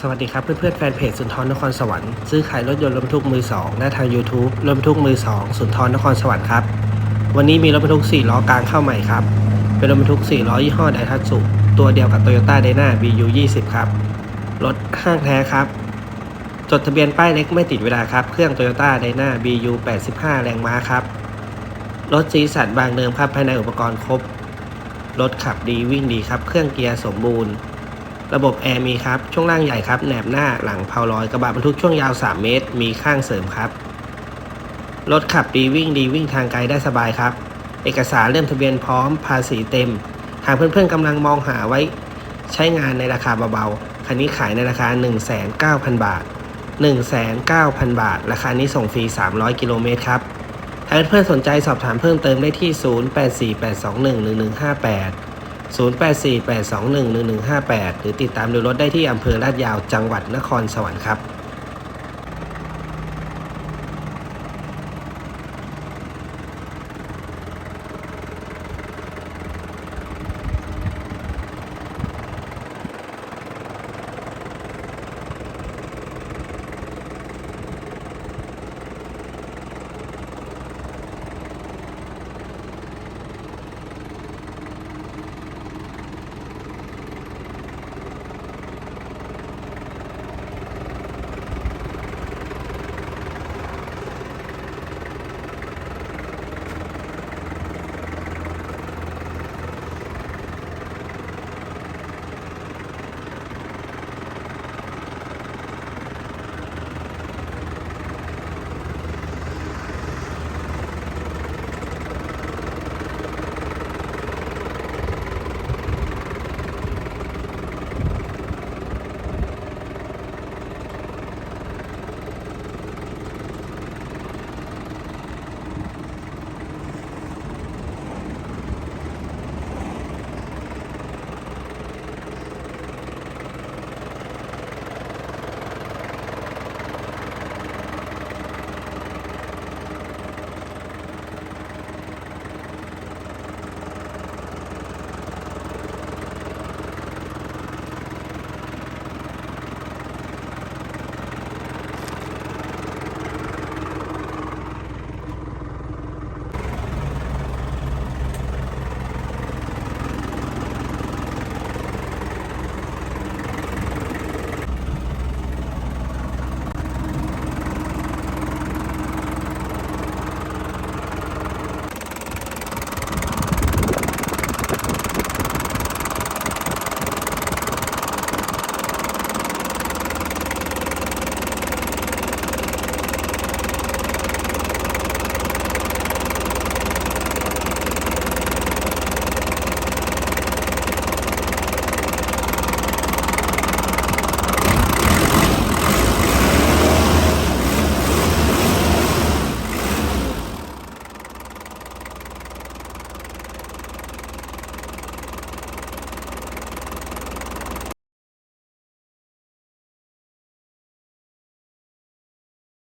สวัสดีครับเพื่อนๆแฟนเพจสุนทรนครสวรรค์ซื้อขายรถยนต์รถบรรทุกมือสองและทาง YouTube รถบรรทุกมือสองสุนทรนครสวรรค์ครับ วันนี้มีรถบรรทุก 4 ล้อกลางเข้าใหม่ครับ เป็นรถบรรทุก 4 ล้อยี่ห้อไดทัตสุตัวเดียวกับ Toyota d y n a BU 20ครับ รถห้างแท้ครับ จดทะเบียนป้ายเล็กไม่ติดเวลาครับ เครื่อง Toyota d y n a BU 85 แรงม้าครับ รถสีสันบางเดิมครับภายในอุปกรณ์ครบ รถขับดีวิ่งดีครับ เครื่องเกียร์สมบูรณ์ ระบบแอร์มีครับ ช่วงล่างใหญ่ครับ แหนบหน้าหลังเพาลอยกระบะบรรทุกช่วงยาว 3 เมตร มีข้างเสริมครับ รถขับดีวิ่งดีวิ่งทางไกลได้สบายครับ เอกสารเล่มทะเบียนพร้อมภาษีเต็ม หากเพื่อนๆกำลังมองหาไว้ใช้งานในราคาเบาๆ คันนี้ขายในราคา 190,000บาท 1,900,000 บาท ราคานี้ส่งฟรี 300 กิโลเมตรครับถ้าเพื่อนๆสนใจสอบถามเพิ่มเติมได้ที่ 0848211158 0848211158 หรือติดตามดูรถได้ที่อำเภอลาดยาวจังหวัดนครสวรรค์ครับ